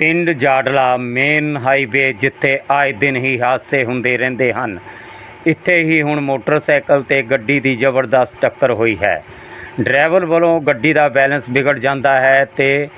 ਪਿੰਡ Jadla main highway ਜਿੱਥੇ ਆਏ ਦਿਨ ਹੀ ਹਾਦਸੇ ਹੁੰਦੇ ਰਹਿੰਦੇ ਹਨ। ਇੱਥੇ ਹੀ ਹੁਣ ਮੋਟਰਸਾਈਕਲ ਤੇ ਗੱਡੀ ਦੀ ਜ਼ਬਰਦਸਤ ਟੱਕਰ ਹੋਈ ਹੈ। ਡਰਾਈਵਰ ਵੱਲੋਂ ਗੱਡੀ ਦਾ ਬੈਲੈਂਸ ਵਿਗੜ ਜਾਂਦਾ ਹੈ ਤੇ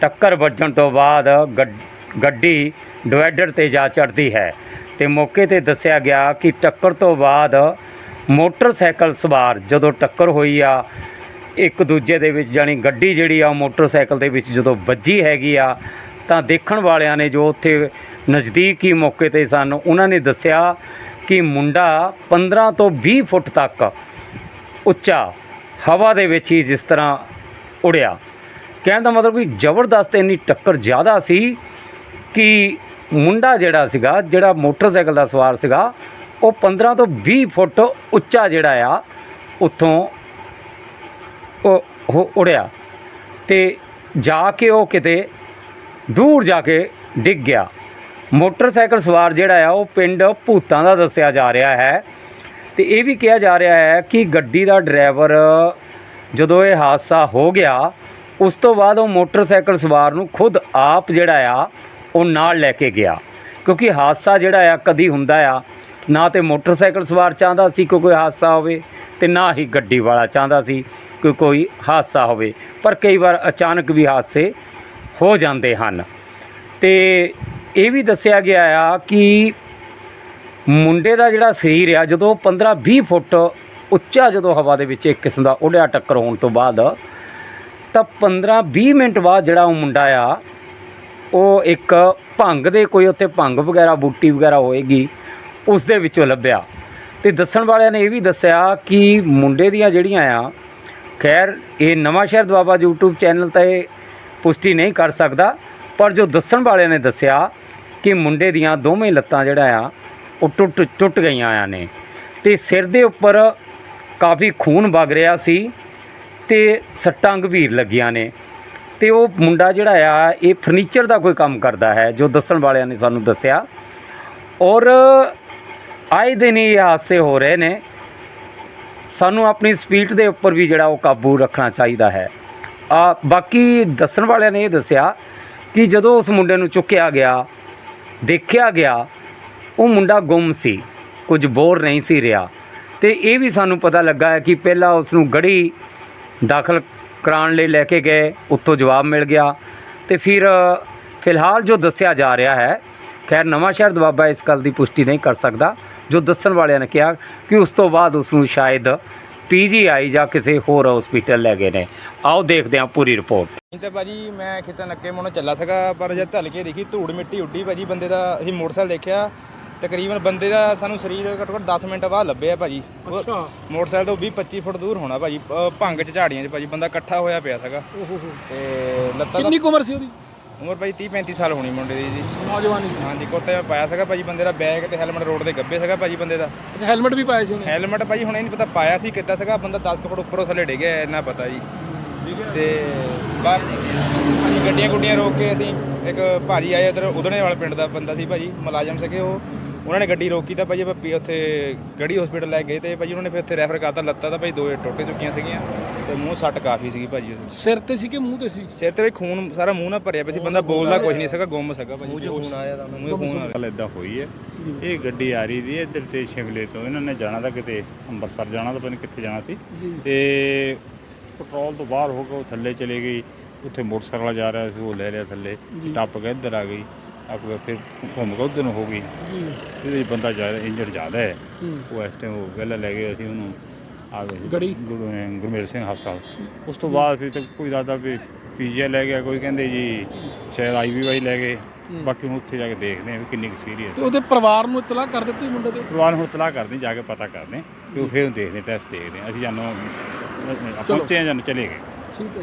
ਟੱਕਰ ਵੱਜਣ ਤੋਂ ਬਾਅਦ ਗੱਡ- ਗੱਡੀ ਡਿਵਾਈਡਰ ਤੇ ਜਾ ਚੜ੍ਹਦੀ ਹੈ ਤੇ ਮੌਕੇ ਤੇ ਦੱਸਿਆ ਗਿਆ ਕਿ ਟੱਕਰ ਤੋਂ ਬਾਅਦ ਮੋਟਰਸਾਈਕਲ ਸਵਾਰ ਜਦੋਂ ਟੱਕਰ ਹੋਈ ਆ, ਇੱਕ ਦੂਜੇ ਦੇ ਵਿੱਚ ਜਾਣੀ ਗੱਡੀ ਜਿਹੜੀ ਆ ਉਹ ਮੋਟਰਸਾਈਕਲ ਦੇ ਵਿੱਚ ਜਦੋਂ ਵੱਜੀ ਹੈਗੀ ਆ ਤਾਂ ਦੇਖਣ ਵਾਲਿਆਂ ਨੇ ਜੋ ਉੱਥੇ ਨਜ਼ਦੀਕ ਹੀ ਮੌਕੇ ਤੇ ਸਨ, ਉਹਨਾਂ ਨੇ ਦੱਸਿਆ ਕਿ ਮੁੰਡਾ 15 ਤੋਂ 20 ਫੁੱਟ ਤੱਕ ਉੱਚਾ ਹਵਾ ਦੇ ਵਿੱਚ ਹੀ ਜਿਸ ਤਰ੍ਹਾਂ ਉੜਿਆ। ਕਹਿਣ ਦਾ ਮਤਲਬ ਕਿ ਜ਼ਬਰਦਸਤ ਇੰਨੀ ਟੱਕਰ ਜ਼ਿਆਦਾ ਸੀ ਕਿ ਮੁੰਡਾ ਜਿਹੜਾ ਸੀਗਾ, ਜਿਹੜਾ ਮੋਟਰਸਾਈਕਲ ਦਾ ਸਵਾਰ ਸੀਗਾ, ਉਹ 15 ਤੋਂ 20 ਫੁੱਟ ਉੱਚਾ ਜਿਹੜਾ ਆ, ਉੱਥੋਂ ਉਹ ਉਹ ਉੜਿਆ। ਤੇ ਜਾ ਕੇ ਉਹ ਕਿਤੇ ਦੂਰ ਜਾ ਕੇ ਡਿੱਗ ਗਿਆ। ਮੋਟਰਸਾਈਕਲ ਸਵਾਰ ਜਿਹੜਾ ਆ, ਉਹ ਪਿੰਡ ਭੂਤਾਂ ਦਾ ਦੱਸਿਆ ਜਾ ਰਿਹਾ ਹੈ। ਤੇ ਇਹ ਵੀ ਕਿਹਾ ਜਾ ਰਿਹਾ ਹੈ ਕਿ ਗੱਡੀ ਦਾ ਡਰਾਈਵਰ ਜਦੋਂ ਇਹ ਹਾਦਸਾ ਹੋ ਗਿਆ, ਉਸ ਤੋਂ ਬਾਅਦ ਉਹ ਮੋਟਰਸਾਈਕਲ ਸਵਾਰ ਨੂੰ ਖੁਦ ਆਪ ਜਿਹੜਾ ਆ, ਉਹ ਨਾਲ ਲੈ ਕੇ ਗਿਆ। ਕਿਉਂਕਿ ਹਾਦਸਾ ਜਿਹੜਾ ਆ, ਕਦੀ ਹੁੰਦਾ ਆ, ਨਾ ਤੇ ਮੋਟਰਸਾਈਕਲ ਸਵਾਰ ਚਾਹੁੰਦਾ ਸੀ ਕਿ ਕੋਈ ਹਾਦਸਾ ਹੋਵੇ ਤੇ ਨਾ ਹੀ ਗੱਡੀ ਵਾਲਾ ਚਾਹੁੰਦਾ ਸੀ ਕਿ ਕੋਈ ਹਾਦਸਾ ਹੋਵੇ। ਪਰ ਕਈ ਵਾਰ ਅਚਾਨਕ ਵੀ ਹਾਦਸੇ ਹੋ ਜਾਂਦੇ ਹਨ। ਤੇ ਇਹ ਵੀ ਦੱਸਿਆ ਗਿਆ ਆ ਕਿ ਮੁੰਡੇ ਦਾ ਜਿਹੜਾ ਸਰੀਰ ਆ, ਜਦੋਂ 15 20 ਫੁੱਟ ਉੱਚਾ ਜਦੋਂ ਹਵਾ ਦੇ ਵਿੱਚ ਇੱਕ ਕਿਸਮ ਦਾ ਉੱਡਿਆ ਟੱਕਰ ਹੋਣ ਤੋਂ ਬਾਅਦ, ਤਾਂ 15 20 ਮਿੰਟ ਬਾਅਦ ਜਿਹੜਾ ਉਹ ਮੁੰਡਾ ਆ, ਉਹ ਇੱਕ ਭੰਗ ਦੇ ਕੋਈ ਉੱਥੇ ਭੰਗ ਵਗੈਰਾ, ਬੂਟੀ ਵਗੈਰਾ ਹੋਏਗੀ, ਉਸ ਦੇ ਵਿੱਚੋਂ ਲੱਭਿਆ। ਤੇ ਦੱਸਣ ਵਾਲਿਆਂ ਨੇ ਇਹ ਵੀ ਦੱਸਿਆ ਕਿ ਮੁੰਡੇ ਦੀਆਂ ਜਿਹੜੀਆਂ ਆ, ਖੈਰ, ਇਹ ਨਵਾਂ ਸ਼ਹਿਰ ਦਵਾਬਾ YouTube ਚੈਨਲ ਤੇ ਪੁਸ਼ਟੀ ਨਹੀਂ ਕਰ ਸਕਦਾ। ਪਰ ਜੋ ਦੱਸਣ ਵਾਲਿਆਂ ਨੇ ਦੱਸਿਆ ਕਿ ਮੁੰਡੇ ਦੀਆਂ ਦੋਵੇਂ ਲੱਤਾਂ ਜਿਹੜਾ ਆ, ਉਹ ਟੁੱਟ ਟੁੱਟ ਗਈਆਂ ਆ ਨੇ। ਤੇ ਸਿਰ ਦੇ ਉੱਪਰ ਕਾਫੀ ਖੂਨ ਵਗ ਰਿਹਾ ਸੀ ਤੇ ਸੱਟਾਂ ਗੰਭੀਰ ਲੱਗੀਆਂ ਨੇ। ਤੇ ਉਹ ਮੁੰਡਾ ਜਿਹੜਾ ਆ, ਇਹ ਫਰਨੀਚਰ ਦਾ ਕੋਈ ਕੰਮ ਕਰਦਾ ਹੈ, ਜੋ ਦੱਸਣ ਵਾਲਿਆਂ ਨੇ ਸਾਨੂੰ ਦੱਸਿਆ। ਔਰ ਆਏ ਦਿਨ ਹੀ ਇਹ ਹਾਦਸੇ ਹੋ ਰਹੇ ਨੇ। ਸਾਨੂੰ ਆਪਣੀ ਸਪੀਡ ਦੇ ਉੱਪਰ ਵੀ ਜਿਹੜਾ ਉਹ ਕਾਬੂ ਰੱਖਣਾ ਚਾਹੀਦਾ ਹੈ। ਆ, ਬਾਕੀ ਦੱਸਣ ਵਾਲਿਆਂ ਨੇ ਇਹ ਦੱਸਿਆ ਕਿ ਜਦੋਂ ਉਸ ਮੁੰਡੇ ਨੂੰ ਚੁੱਕਿਆ ਗਿਆ, ਦੇਖਿਆ ਗਿਆ, ਉਹ ਮੁੰਡਾ ਗੁੰਮ ਸੀ, ਕੁਝ ਬੋਰ ਨਹੀਂ ਸੀ ਰਿਹਾ। ਤੇ ਇਹ ਵੀ ਸਾਨੂੰ ਪਤਾ ਲੱਗਾ ਹੈ ਕਿ ਪਹਿਲਾਂ ਉਸ ਨੂੰ ਗੜੀ ਦਾਖਲ ਕਰਾਉਣ ਲਈ ਲੈ ਕੇ ਗਏ, ਉੱਥੋਂ ਜਵਾਬ ਮਿਲ ਗਿਆ। ਤੇ ਫਿਰ, ਫਿਲਹਾਲ ਜੋ ਦੱਸਿਆ ਜਾ ਰਿਹਾ ਹੈ, ਖੈਰ ਨਵਾਂ ਸ਼ਹਿਰ ਦਵਾਬਾ ਇਸ ਗੱਲ ਦੀ ਪੁਸ਼ਟੀ ਨਹੀਂ ਕਰ ਸਕਦਾ। ਜੋ ਦੱਸਣ ਵਾਲਿਆਂ ਨੇ ਕਿਹਾ ਕਿ ਉਸ ਤੋਂ ਬਾਅਦ ਉਸ ਨੂੰ ਸ਼ਾਇਦ ਪੀਜੀਆਈ ਜਾਂ ਕਿਸੇ ਹੋਰ ਹਸਪੀਟਲ ਲੈ ਗਏ ਨੇ। ਆਓ ਦੇਖਦੇ ਹਾਂ ਪੂਰੀ ਰਿਪੋਰਟ ਨਹੀਂ ਤੇ ਭਾਜੀ ਮੈਂ ਖੇਤਾਂ ਨੱਕੇ ਮੁੰਨ ਚੱਲਾ ਸਗਾ ਪਰ ਜਦ ਧੱਲ ਕੇ ਦੇਖੀ ਧੂੜ ਮਿੱਟੀ ਉੱਡੀ ਭਾਜੀ ਬੰਦੇ ਦਾ ਅਸੀਂ ਮੋਟਰਸਾਈਕਲ ਦੇਖਿਆ ਤਕਰੀਬਨ ਬੰਦੇ ਦਾ ਸਾਨੂੰ ਸਰੀਰ ਘੱਟੋ ਘੱਟ 10 ਮਿੰਟ ਬਾਅਦ ਲੱਭਿਆ ਭਾਜੀ। ਅੱਛਾ। ਮੋਟਰਸਾਈਕਲ ਤੋਂ 20 25 ਫੁੱਟ ਦੂਰ ਹੋਣਾ ਭਾਜੀ ਭੰਗ ਚ ਝਾੜੀਆਂ ਚ ਭਾਜੀ ਬੰਦਾ ਇਕੱਠਾ ਹੋਇਆ ਪਿਆ ਸੀਗਾ। ਓਹੋ ਹੋ। ਤੇ ਲੱਤਾਂ ਦਾ ਕਿੰਨੀ ਕੁ ਉਮਰ ਸੀ ਉਹਦੀ? ਉਮਰ ਭਾਜੀ 30 35 ਸਾਲ ਹੋਣੀ ਮੁੰਡੇ ਦੀ ਜੀ। ਨੌਜਵਾਨੀ ਸੀ। ਹਾਂਜੀ ਕੁੱਤੇ ਮੈਂ ਪਾਇਆ ਸੀਗਾ ਭਾਜੀ ਬੰਦੇ ਦਾ ਬੈਗ ਤੇ ਹੈਲਮਟ ਰੋਡ ਦੇ ਗੱਬੇ ਸੀਗਾ ਭਾਜੀ ਬੰਦੇ ਦਾ। ਅੱਛਾ ਹੈਲਮਟ ਵੀ ਪਾਇਆ ਸੀ ਉਹਨੇ? ਹੈਲਮਟ ਭਾਜੀ ਹੁਣ ਇਹ ਨਹੀਂ ਪਤਾ ਪਾਇਆ ਸੀ ਕਿੱਦਾਂ ਸੀਗਾ? ਬੰਦਾ 10 ਕੁ ਫੁੱਟ ਉੱਪਰੋਂ ਥੱਲੇ ਡਿੱਗਿਆ ਇੰਨਾ ਪਤਾ ਜੀ। ਤੇ ਬਾਕੀ ਗੱਡੀਆਂ ਗੁੱਡੀਆਂ ਰੋਕ ਕੇ ਅਸੀਂ ਇੱਕ ਭਾਜੀ ਆਏ ਇਧਰ ਉਦਣੇ ਵਾਲੇ ਪਿੰਡ ਦਾ ਬੰਦਾ ਸੀ ਭਾਜੀ ਮੁਲਾਜ਼ਮ ਸੀਗੇ ਉਹ। ਉਹਨਾਂ ਨੇ ਗੱਡੀ ਰੋਕੀ ਤਾਂ ਭਾਜੀ ਆਪਾਂ ਉੱਥੇ ਗੜੀ ਹਸਪੀਟਲ ਲੈ ਗਏ ਤੇ ਭਾਜੀ ਉਹਨਾਂ ਨੇ ਫਿਰ ਉੱਥੇ ਰੈਫਰ ਕਰਤਾ ਲੱਤਾਂ ਤਾਂ ਭਾਜੀ ਦੋ ਟੁੱਟ ਚੁੱਕੀਆਂ ਸੀਗੀਆਂ ਤੇ ਮੂੰਹ ਸੱਟ ਕਾਫੀ ਸੀਗੀ ਭਾਜੀ ਉਹਦੇ। ਸਿਰ ਤੇ ਸੀ ਕਿ ਮੂੰਹ ਤੇ ਸੀ? ਸਿਰ ਤੇ ਵੀ ਖੂਨ ਸਾਰਾ ਮੂੰਹ ਨਾਲ ਭਰਿਆ ਪਿਆ ਸੀ ਬੰਦਾ ਬੋਲਦਾ ਕੁਝ ਨਹੀਂ ਸੀਗਾ ਗੁੰਮ ਸੀਗਾ ਭਾਜੀ। ਮੂੰਹ 'ਚ ਖੂਨ ਆਇਆ ਤਾਂ ਮੂੰਹ 'ਚ ਖੂਨ ਆ ਗੱਲ ਇਦਾਂ ਹੋਈ ਹੈ। ਇਹ ਗੱਡੀ ਆ ਰਹੀ ਸੀ ਇੱਧਰ ਤੇ ਸ਼ਿਮਲੇ ਤੋਂ। ਇਹਨਾਂ ਨੇ ਜਾਣਾ ਤਾਂ ਕਿਤੇ ਅੰਮ੍ਰਿਤਸਰ ਜਾਣਾ ਤਾਂ ਪਤਾ ਨਹੀਂ ਕਿੱਥੇ ਜਾਣਾ ਸੀ। ਤੇ ਪੈਟਰੋਲ ਤੋਂ ਬਾਹਰ ਹੋ ਕੇ ਉਹ ਥੱਲੇ ਚਲੇ ਗਈ ਉੱਥੇ ਮੋਟਰਸਾਈਕਲ ਵਾਲਾ ਜਾ ਰਿਹਾ ਸੀ ਉਹ ਲੈ ਲਿਆ ਥੱਲੇ ਟੱਪ ਕੇ ਇੱਧਰ ਆ ਗਈ ਅੱਗੇ ਫਿਰ ਘੁੰਮ ਕੇ ਉੱਧਰ ਨੂੰ ਹੋ ਗਈ। ਇਹਦੇ ਬੰਦਾ ਜ਼ਿਆਦਾ ਇੰਜਰਡ ਜ਼ਿਆਦਾ ਹੈ। ਉਹ ਇਸ ਟਾਈਮ ਉਹ ਪਹਿਲਾਂ ਲੈ ਗਏ ਅਸੀਂ ਉਹਨੂੰ ਆ ਗਏ ਗੜੀ? ਗੁਰਮੇਲ ਸਿੰਘ ਹਸਪਤਾਲ। ਉਸ ਤੋਂ ਬਾਅਦ ਫਿਰ ਕੋਈ ਦੱਸਦਾ ਵੀ ਪੀਜੀਆਈ ਲੈ ਗਿਆ ਕੋਈ ਕਹਿੰਦੇ ਜੀ ਸ਼ਾਇਦ ਆਈਵੀਵਾਈ ਲੈ ਗਏ। ਬਾਕੀ ਹੁਣ ਉੱਥੇ ਜਾ ਕੇ ਦੇਖਦੇ ਹਾਂ ਵੀ ਕਿੰਨੀ ਕੁ ਸੀਰੀਅਸ ਤੇ ਉਹਦੇ ਪਰਿਵਾਰ ਨੂੰ ਇਤਲਾਹ ਕਰ ਦਿੱਤੀ ਮੁੰਡੇ ਦੇ ਪਰਿਵਾਰ ਨੂੰ ਇਤਲਾਹ ਕਰਦੇ ਹਾਂ, ਜਾ ਕੇ ਪਤਾ ਕਰਦੇ ਹਾਂ, ਕਿ ਉਹ ਫਿਰ ਦੇਖਦੇ ਟੈਸਟ ਦੇਖਦੇ ਹਾਂ। ਅਸੀਂ ਜਾਨੂੰ ਪਹੁੰਚੇ ਜਾਨੂੰ ਚਲੇ ਗਏ। ਠੀਕ ਹੈ